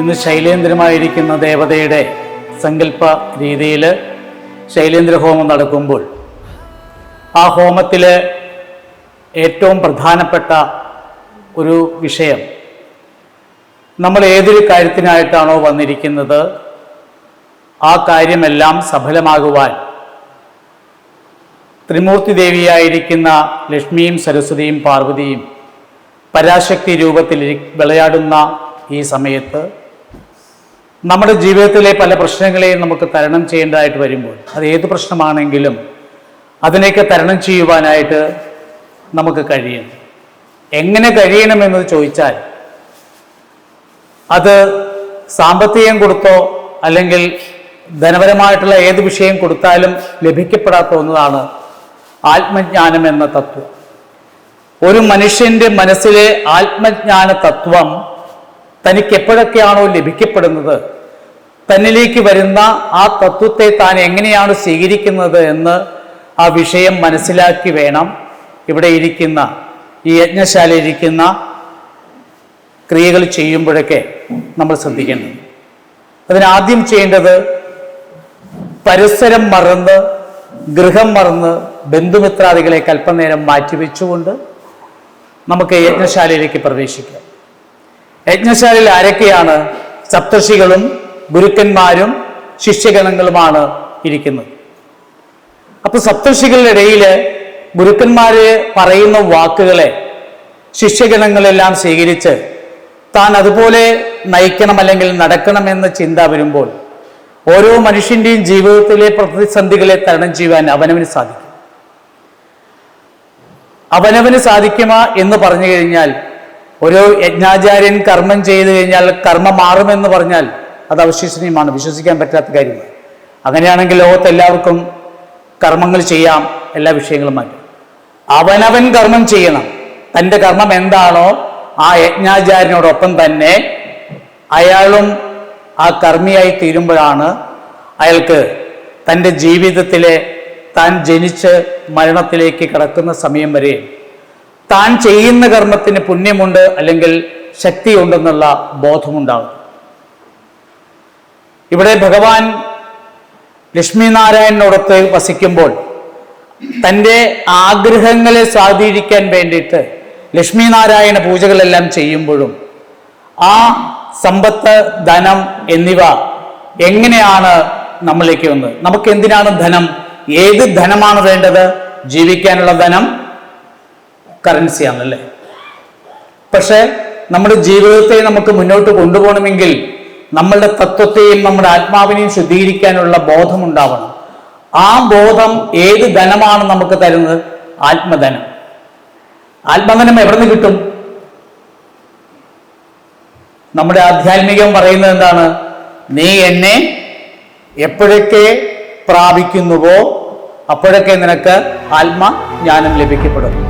ഇന്ന് ശൈലേന്ദ്രമായിരിക്കുന്ന ദേവതയുടെ സങ്കല്പ രീതിയിൽ ശൈലേന്ദ്ര ഹോമം നടക്കുമ്പോൾ ആ ഹോമത്തിൽ ഏറ്റവും പ്രധാനപ്പെട്ട ഒരു വിഷയം നമ്മൾ ഏതൊരു കാര്യത്തിനായിട്ടാണോ വന്നിരിക്കുന്നത് ആ കാര്യമെല്ലാം സഫലമാകുവാൻ ത്രിമൂർത്തി ദേവിയായിരിക്കുന്ന ലക്ഷ്മിയും സരസ്വതിയും പാർവതിയും പരാശക്തി രൂപത്തിൽ വിളയാടുന്ന ഈ സമയത്ത് നമ്മുടെ ജീവിതത്തിലെ പല പ്രശ്നങ്ങളെയും നമുക്ക് തരണം ചെയ്യേണ്ടതായിട്ട് വരുമ്പോൾ അത് ഏത് പ്രശ്നമാണെങ്കിലും അതിനെയൊക്കെ തരണം ചെയ്യുവാനായിട്ട് നമുക്ക് കഴിയും. എങ്ങനെ കഴിയണമെന്ന് ചോദിച്ചാൽ അത് സാമ്പത്തികം കൊടുത്തോ അല്ലെങ്കിൽ ധനപരമായിട്ടുള്ള ഏത് വിഷയം കൊടുത്താലും ലഭിക്കപ്പെടാത്ത ഒന്നതാണ് ആത്മജ്ഞാനം എന്ന തത്വം. ഒരു മനുഷ്യന്റെ മനസ്സിലെ ആത്മജ്ഞാന തത്വം തനിക്ക് എപ്പോഴൊക്കെയാണോ ലഭിക്കപ്പെടുന്നത്? തന്നിലേക്ക് വരുന്ന ആ തത്വത്തെ താൻ എങ്ങനെയാണ് സ്വീകരിക്കുന്നത് എന്ന് ആ വിഷയം മനസ്സിലാക്കി വേണം. ഇവിടെ ഇരിക്കുന്ന ഈ യജ്ഞശാലയിൽ ഇരിക്കുന്ന ക്രിയകൾ ചെയ്യുമ്പോഴൊക്കെ നമ്മൾ ശ്രദ്ധിക്കേണ്ടത്. അതിനാദ്യം ചെയ്യേണ്ടത് പരിസരം മറന്ന് ഗൃഹം മറന്ന് ബന്ധുമിത്രാദികളെ കൽപ്പനേരം മാറ്റിവെച്ചുകൊണ്ട് നമുക്ക് യജ്ഞശാലയിലേക്ക് പ്രവേശിക്കാം. യജ്ഞശാലയിൽ ആരൊക്കെയാണ് സപ്തർഷികളും ഗുരുക്കന്മാരും ശിഷ്യഗണങ്ങളുമാണ് ഇരിക്കുന്നത്? അപ്പൊ സപ്തർഷികളുടെ ഇടയിൽ ഗുരുക്കന്മാര് പറയുന്ന വാക്കുകളെ ശിഷ്യഗണങ്ങളെല്ലാം സ്വീകരിച്ച് താൻ അതുപോലെ നയിക്കണം അല്ലെങ്കിൽ നടക്കണമെന്ന ചിന്ത വരുമ്പോൾ ഓരോ മനുഷ്യന്റെയും ജീവിതത്തിലെ പ്രതിസന്ധികളെ തരണം ചെയ്യുവാൻ അവനവന് സാധിക്കും. അവനവന് സാധിക്കുമ എന്ന് പറഞ്ഞു കഴിഞ്ഞാൽ ഒരു യജ്ഞാചാര്യൻ കർമ്മം ചെയ്തു കഴിഞ്ഞാൽ കർമ്മം മാറുമെന്ന് പറഞ്ഞാൽ അത് അവിശ്വസനീയമാണ് വിശ്വസിക്കാൻ പറ്റാത്ത കാര്യമാണ്. അങ്ങനെയാണെങ്കിൽ ലോകത്ത് എല്ലാവർക്കും കർമ്മങ്ങൾ ചെയ്യാം എല്ലാ വിഷയങ്ങളും മാറ്റും. അവനവൻ കർമ്മം ചെയ്യണം. തന്റെ കർമ്മം എന്താണോ ആ യജ്ഞാചാര്യനോടൊപ്പം തന്നെ അയാളും ആ കർമ്മിയായി തീരുമ്പോഴാണ് അയാൾക്ക് തന്റെ ജീവിതത്തിലെ താൻ ജനിച്ച് മരണത്തിലേക്ക് കടക്കുന്ന സമയം വരെ താൻ ചെയ്യുന്ന കർമ്മത്തിന് പുണ്യമുണ്ട് അല്ലെങ്കിൽ ശക്തിയുണ്ടെന്നുള്ള ബോധമുണ്ടാകും. ഇവിടെ ഭഗവാൻ ലക്ഷ്മിനാരായണനോടൊത്ത് വസിക്കുമ്പോൾ തന്റെ ആഗ്രഹങ്ങളെ സ്വാധീനിക്കാൻ വേണ്ടിയിട്ട് ലക്ഷ്മിനാരായണ പൂജകളെല്ലാം ചെയ്യുമ്പോഴും ആ സമ്പത്ത് ധനം എന്നിവ എങ്ങനെയാണ് നമ്മളിലേക്ക് വന്നത്? നമുക്ക് എന്തിനാണ് ധനം? ഏത് ധനമാണ് വേണ്ടത്? ജീവിക്കാനുള്ള ധനം കറൻസിയാണല്ലേ പക്ഷേ നമ്മുടെ ജീവിതത്തെ നമുക്ക് മുന്നോട്ട് കൊണ്ടുപോകണമെങ്കിൽ നമ്മളുടെ തത്വത്തെയും നമ്മുടെ ആത്മാവിനെയും ശുദ്ധീകരിക്കാനുള്ള ബോധമുണ്ടാവണം. ആ ബോധം ഏത് ധനമാണ് നമുക്ക് തരുന്നത്? ആത്മധനം. ആത്മധനം എവിടെ നിന്ന് കിട്ടും? നമ്മുടെ ആധ്യാത്മികം പറയുന്നത് എന്താണ്? നീ എന്നെ എപ്പോഴൊക്കെ പ്രാപിക്കുന്നുവോ അപ്പോഴൊക്കെ നിനക്ക് ആത്മജ്ഞാനം ലഭിക്കപ്പെടും.